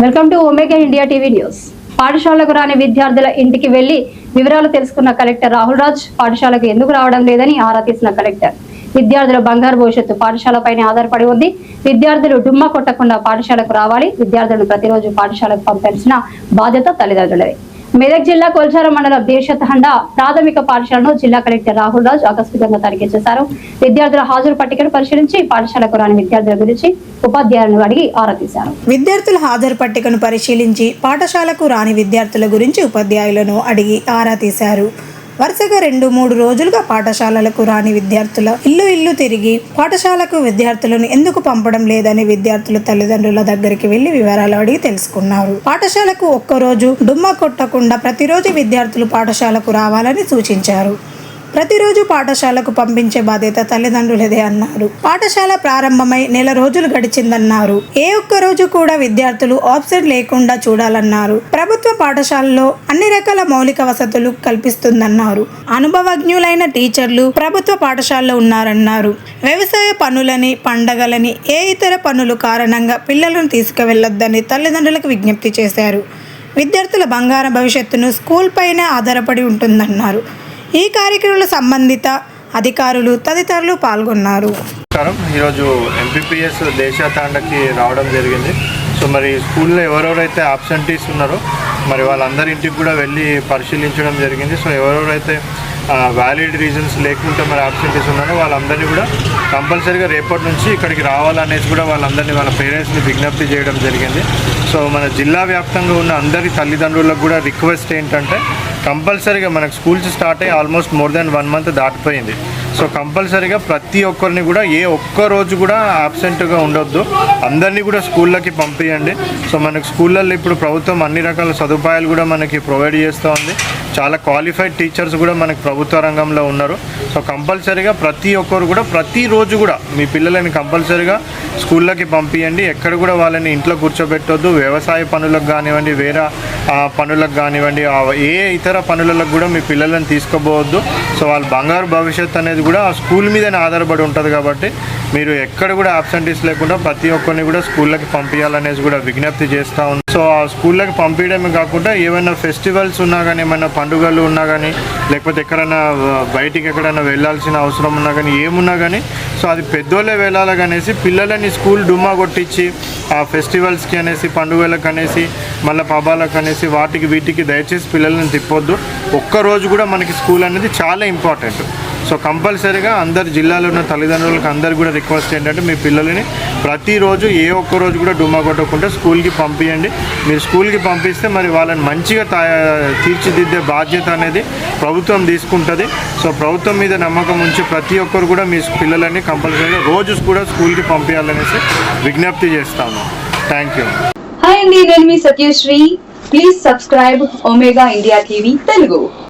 Welcome to Omega India TV news. పాఠశాలకు రాని విద్యార్థుల ఇంటికి వెళ్ళి వివరాలు తెలుసుకున్న కలెక్టర్ రాహుల్ రాజ్ పాఠశాలకు ఎందుకు రావడం లేదని ఆరా తీసిన కలెక్టర్. విద్యార్థుల బంగారు భవిష్యత్తు పాఠశాలపైనే ఆధారపడి ఉంది. విద్యార్థులు డుమ్మా కొట్టకుండా పాఠశాలకు రావాలి. విద్యార్థులను ప్రతిరోజు పాఠశాలకు పంపాల్సిన బాధ్యత తల్లిదండ్రులది. మెదక్ జిల్లా కొల్చారం మండలం దేశతండ ప్రాథమిక పాఠశాలను జిల్లా కలెక్టర్ రాహుల్ రాజ్ ఆకస్మికంగా తనిఖీ చేశారు. విద్యార్థుల హాజరు పట్టికను పరిశీలించి పాఠశాలకు రాని విద్యార్థుల గురించి ఉపాధ్యాయులను అడిగి ఆరా తీశారు. విద్యార్థుల హాజరు పట్టికను పరిశీలించి పాఠశాలకు రాని విద్యార్థుల గురించి ఉపాధ్యాయులను అడిగి ఆరా తీశారు. వరుసగా రెండు మూడు రోజులుగా పాఠశాలలకు రాని విద్యార్థుల ఇల్లు ఇల్లు తిరిగి పాఠశాలకు విద్యార్థులను ఎందుకు పంపడం లేదని విద్యార్థులు తల్లిదండ్రుల దగ్గరికి వెళ్ళి వివరాలు అడిగి తెలుసుకున్నారు. పాఠశాలకు ఒక్కరోజు డుమ్మా కొట్టకుండా ప్రతిరోజు విద్యార్థులు పాఠశాలకు రావాలని సూచించారు. ప్రతిరోజు పాఠశాలకు పంపించే బాధ్యత తల్లిదండ్రులదే అన్నారు. పాఠశాల ప్రారంభమై నెల రోజులు గడిచిందన్నారు. ఏ ఒక్క రోజు కూడా విద్యార్థులు ఆబ్సెంట్ లేకుండా చూడాలన్నారు. ప్రభుత్వ పాఠశాలలో అన్ని రకాల మౌలిక వసతులు కల్పిస్తుందన్నారు. అనుభవజ్ఞులైన టీచర్లు ప్రభుత్వ పాఠశాలలో ఉన్నారన్నారు. వ్యవసాయ పనులని పండగలని ఏ ఇతర పనులు కారణంగా పిల్లలను తీసుకువెళ్ళొద్దని తల్లిదండ్రులకు విజ్ఞప్తి చేశారు. విద్యార్థుల బంగారం భవిష్యత్తును స్కూల్ పైన ఆధారపడి ఉంటుందన్నారు. ఈ కార్యక్రమంలో సంబంధిత అధికారులు తదితరులు పాల్గొన్నారు. ఈరోజు ఎంపీపీఎస్ దేశాతాండకి రావడం జరిగింది. సో మరి స్కూల్లో ఎవరెవరైతే ఆబ్సెంటీస్ ఉన్నారో మరి వాళ్ళందరి ఇంటికి కూడా వెళ్ళి పరిశీలించడం జరిగింది. సో ఎవరెవరైతే వ్యాలిడ్ రీజన్స్ లేకుంటే మరి ఆబ్సెంటీస్ ఉన్నారో వాళ్ళందరినీ కూడా కంపల్సరీగా రేపటి నుంచి ఇక్కడికి రావాలనేసి కూడా వాళ్ళందరినీ వాళ్ళ పేరెంట్స్ని విజ్ఞప్తి చేయడం జరిగింది. సో మన జిల్లా వ్యాప్తంగా ఉన్న అందరి తల్లిదండ్రులకు కూడా రిక్వెస్ట్ ఏంటంటే కంపల్సరీగా మనకు స్కూల్స్ స్టార్ట్ అయ్యి almost more than one month దాటిపోయింది. సో కంపల్సరీగా ప్రతి ఒక్కరిని కూడా ఏ ఒక్క రోజు కూడా ఆబ్సెంట్గా ఉండొద్దు. అందరినీ కూడా స్కూళ్ళకి పంపించండి సో మనకు స్కూళ్ళల్లో ఇప్పుడు ప్రభుత్వం అన్ని రకాల సదుపాయాలు కూడా మనకి ప్రొవైడ్ చేస్తూ ఉంది. చాలా క్వాలిఫైడ్ టీచర్స్ కూడా మనకి ప్రభుత్వ రంగంలో ఉన్నారు. సో కంపల్సరీగా ప్రతి ఒక్కరు కూడా ప్రతిరోజు కూడా మీ పిల్లలని కంపల్సరీగా స్కూళ్ళకి పంపించండి ఎక్కడ కూడా వాళ్ళని ఇంట్లో కూర్చోబెట్టొద్దు. వ్యవసాయ పనులకు కానివ్వండి వేరే పనులకు కానివ్వండి ఏ ఇతర పనులకు కూడా మీ పిల్లలను తీసుకోబోవద్దు సో వాళ్ళ బంగారు భవిష్యత్తు అనేది కూడా ఆ స్కూల్ మీదనే ఆధారపడి ఉంటుంది కాబట్టి మీరు ఎక్కడ కూడా అబ్సెంటీస్ లేకుండా ప్రతి ఒక్కరిని కూడా స్కూళ్ళకి పంపించాలనేసి కూడా విజ్ఞప్తి చేస్తూ ఉంది సో ఆ స్కూళ్ళకి పంపించడమే కాకుండా ఏమైనా ఫెస్టివల్స్ ఉన్నా కానీ ఏమైనా పండుగలు ఉన్నా కానీ లేకపోతే ఎక్కడైనా బయటికి ఎక్కడైనా వెళ్ళాల్సిన అవసరం ఉన్నా కానీ ఏమున్నా కానీ సో అది పెద్దోళ్ళే వెళ్ళాలి అనేసి పిల్లలని స్కూల్ డుమ్మా కొట్టించి ఆ ఫెస్టివల్స్కి అనేసి పండుగలకు అనేసి మళ్ళీ పబాలకు అనేసి వాటికి వీటికి దయచేసి పిల్లల్ని తిప్పొద్దు. ఒక్కరోజు కూడా మనకి స్కూల్ అనేది చాలా ఇంపార్టెంట్. సో కంపల్సరీగా అందరు జిల్లాలో ఉన్న తల్లిదండ్రులకు అందరు కూడా రిక్వెస్ట్ ఏంటంటే మీ పిల్లల్ని ప్రతిరోజు ఏ ఒక్క రోజు కూడా డుమ్మా కొట్టకుండా స్కూల్కి పంపించండి మీరు స్కూల్కి పంపిస్తే మరి వాళ్ళని మంచిగా తీర్చిదిద్దే బాధ్యత అనేది ప్రభుత్వం తీసుకుంటుంది. సో ప్రభుత్వం మీద నమ్మకం ఉంచి ప్రతి ఒక్కరు కూడా మీ పిల్లలని కంపల్సరీగా రోజు కూడా స్కూల్కి పంపించాలనేసి విజ్ఞప్తి చేస్తాము. థ్యాంక్ యూ హాయ్ అండి నేను మీ Satyasri. Please subscribe Omega India TV Telugu